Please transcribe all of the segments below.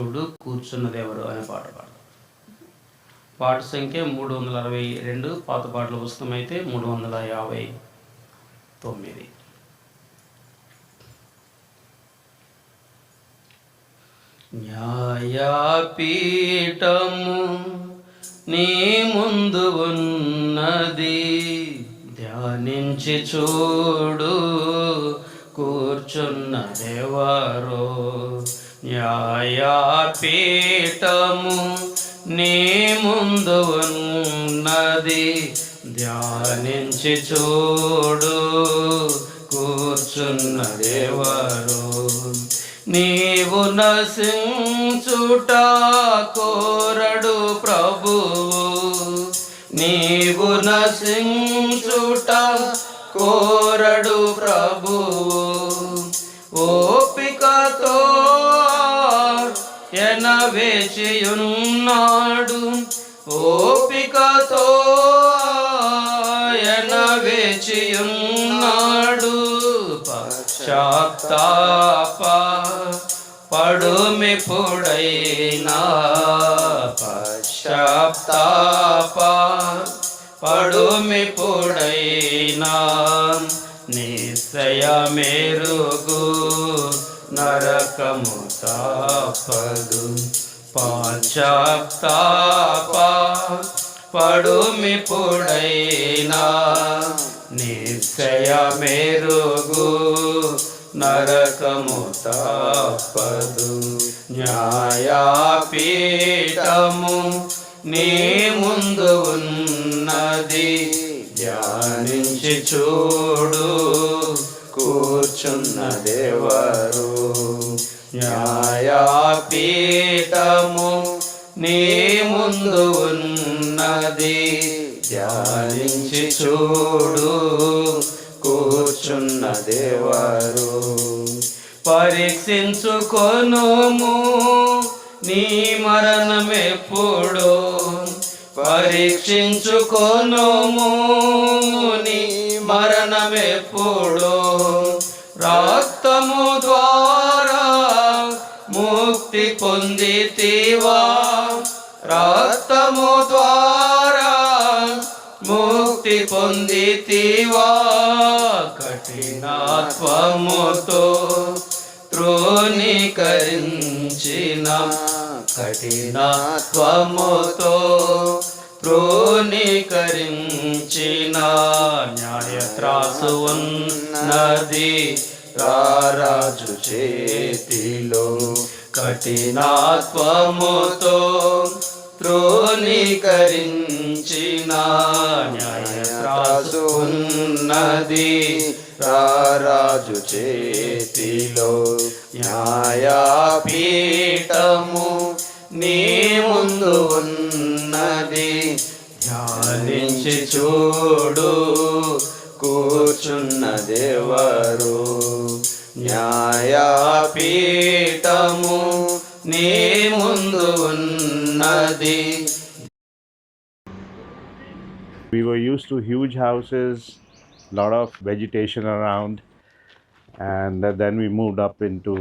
దేవుడు కూర్చున్నదెవరు అనే పాట పాడతాం పాట సంఖ్య మూడు వందల అరవై రెండు పాత పాటల పుస్తకం అయితే మూడు వందల యాభై తొమ్మిది. న్యాయపీఠము నీ ముందు ఉన్నది ధ్యానించి చూడు కూర్చున్న దేవరో. పీఠము నీ ముందు ఉన్నది. ధ్యానించి చూడు కూర్చున్న దేవరు. నీవు నశించుట కోరడు ప్రభువు. నీవు నశించుట కోరడు ప్రభువు. ఎనవేచియున్నాడు ఓపికతో ఆయన వేచియున్నాడు పశ్చాత్తాప పడుమి పొడైనా పశ్చాత్తాప పడుమి పొడైనా నిశ్చయ మేరుగు నరకము తాపదు పాశ్చాత్తాప పడుమి నిశ్చయ మేరుగు నరకము తాపదు న్యాయపీఠము నీ ముందు ఉన్నది. ధ్యానించి చూడు కూర్చున్న దేవరు. న్యాయపీఠము నీ ముందు ఉన్నది. ధ్యానించి చూడు కూర్చున్న దేవారు. పరీక్షించుకొనుము నీ మరణమెప్పుడు. పరీక్షించుకొనుము నీ మరణమెప్పుడు. రక్తము ద్వారా ముక్తి పొందితివా. రక్తము ద్వారా ముక్తి పొందితివా. కఠినాత్వముతో త్రోణీకరించిన కఠినాత్వముతో త్రోణీకరించిన న్యాయత్రాసు ఉన్నది రారాజు చేతిలో. కఠినాత్వముతో త్రోణీకరించిన న్యాయత్రాసు ఉన్నది రారాజు చేతిలో న్యాయపీఠము నీ ముందు ఉన్నది. ధ్యానించి చూడు. కూర్చున్న దేవరు న్యాయపీఠము నీ ముందు ఉన్నది We were used to huge houses, lot of vegetation around, and then we moved up into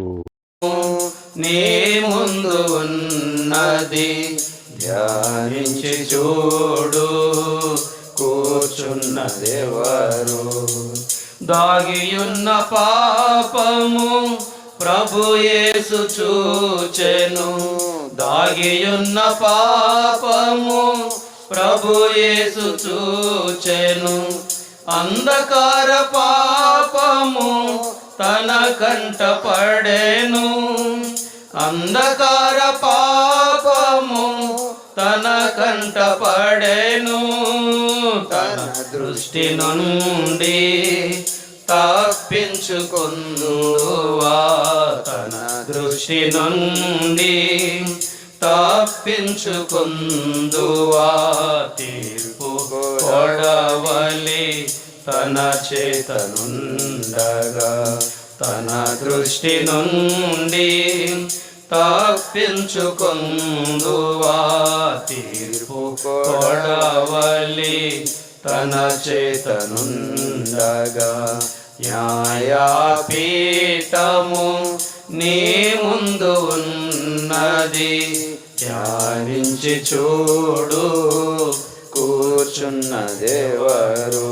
నీ ముందు ఉన్నది ధ్యానించి చూడు కూర్చున్న దేవరు. దాగియున్న పాపము ప్రభు యేసు చూచెను. దాగియున్న పాపము ప్రభు యేసు చూచెను. అంధకార పాపము తన కంట పడేను. అంధకార పాప తన కంట పడేను. తన దృష్టి నుండి తప్పించుకుందువా తన దృష్టి నుండి తప్పించుకుందువా తీర్పు కొడవలి తన చేతనుండగా. తన దృష్టి నుండి తప్పించుకుందువా తీర్పు కొడవలి తన చేతనుండగా. న్యాయపీఠము నీ ముందు ఉన్నది. ధ్యానించి చూడు కూర్చున్నదెవరు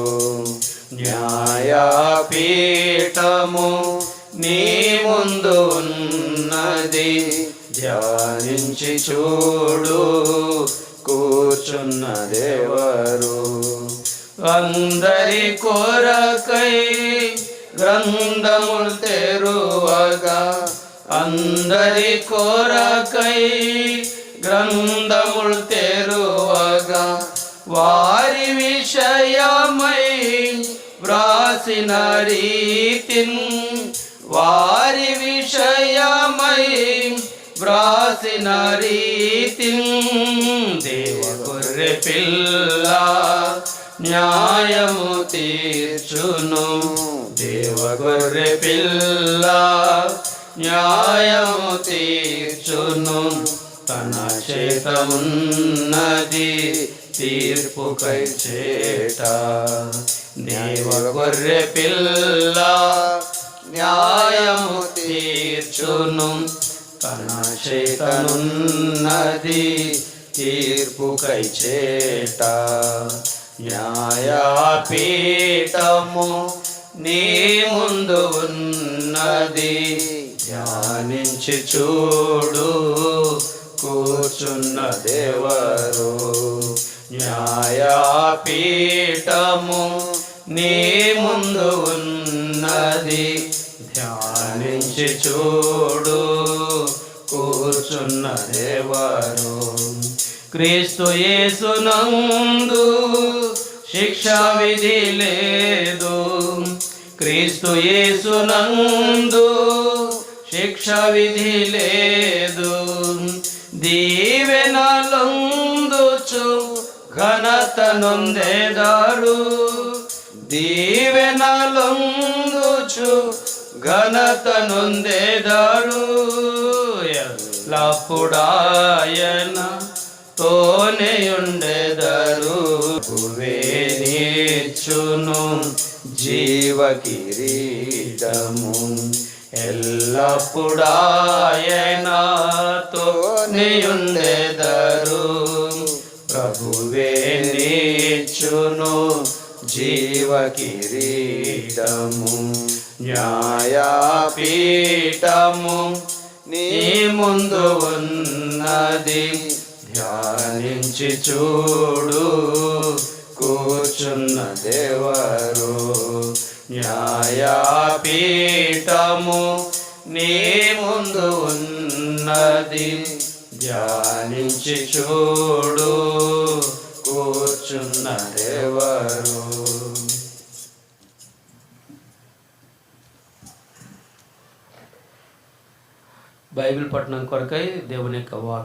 న్యాయపీఠము నీ ముందు ఉన్నది ధ్యానించి చూడు కూర్చున్నదెవరు అందరి కొరకై గ్రంథములు తెరువగా అందరి కొరకై గ్రంథములు తెరువగా. వారి విషయమై వ్రాసిన రీతిని వారి విషయమై వ్రాసిన రీతి దేవగుర్రె పిల్ల న్యాయము తీర్చును. దేవగుర్రె పిల్ల న్యాయము తీర్చును. తన చేత ఉన్నది తీర్పుకై చేట దేవగుర్రె పిల్ల న్యాయము తీర్చును. తన చేతనున్నది తీర్పుకై చేట న్యాయపీఠము నీ ముందు ఉన్నది. ధ్యానించి చూడు కూర్చున్న దేవరు. న్యాయపీఠము నీ ముందు ఉన్న ధ్యానించి చూడు కూర్చున్న దేవరు. క్రీస్తు యేసునందు శిక్ష విధి లేదు. క్రీస్తు యేసునందు శిక్ష విధి లేదు. దీవెనలందుచు ఘనత నొందేదారు దీవెనలందుచు ఘనత నొందేదారు ఎల్లప్పుడాయన తోనే ఉండెదరు నీచును జీవ కిరీటము ఎల్లప్పుడాయనతోనే ఉండెదరు ప్రభువే నీచును జీవ కిరీటము న్యాయపీఠము నీ ముందు ఉన్నది. ధ్యానించి చూడు కూర్చున్న దేవరు. న్యాయపీఠము నీ ముందు ఉన్నది. ధ్యానించి చూడు కూర్చున్న దేవరు. బైబిల్ పట్టణం కొరకై దేవుని యొక్క వాక్